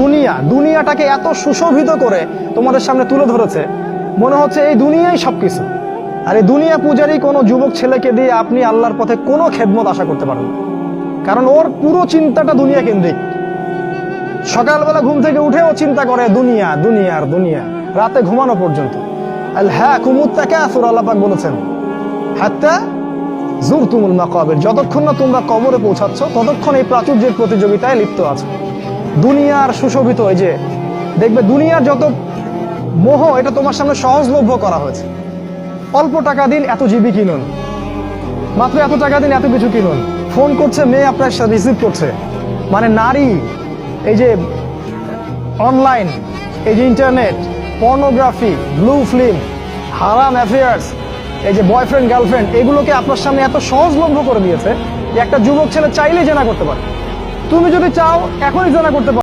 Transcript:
দুনিয়া, দুনিয়াটাকে এত সুশোভিত করে তোমাদের সামনে তুলে ধরেছে, মনে হচ্ছে এই দুনিয়াই সবকিছু। আর এই দুনিয়া পূজারই কোনো যুবক ছেলেকে দিয়ে আপনি আল্লাহর পথে কোনো খেদমত আশা করতে পারেন কারণ ওর পুরো চিন্তাটা দুনিয়া কেন্দ্রিক। সকালবেলা ঘুম থেকে উঠেও চিন্তা করে দুনিয়া দুনিয়ার দুনিয়া, রাতে ঘুমানো পর্যন্ত। হ্যাঁ কুমুত্তাকে আসুর আল্লাপাক বলেছেন, হাত্তা জুর তুমুল মাকাবের, যতক্ষণ না তোমরা কবরে পৌঁছাচ্ছ, ততক্ষণ এই প্রাচুর্যের প্রতিযোগিতায় লিপ্ত আছে। দুনিয়ার সুশোভিত, এই যে, দেখবে দুনিয়ার যত মোহ, এটা তোমার সামনে সহজলভ্য করা হয়েছে। অল্প টাকা দিন এত জিবি কিনুন। মাত্র এত টাকা দিন এত কিছু কিনুন। ফোন করছে, মেয়ে আপনার রিসিভ করছে। মানে নারী, এই যে, অনলাইন, এই যে ইন্টারনেট, পর্নোগ্রাফি, ব্লু ফিল্ম, হারাম অ্যাফেয়ার্স, এই যে বয়ফ্রেন্ড, গার্লফ্রেন্ড, এগুলোকে আপনার সামনে এত সহজলভ্য করে দিয়েছে যে একটা যুবক ছেলে চাইলেই জেনা করতে পারে। তুমি যদি চাও এখনই জানা করতে পারো।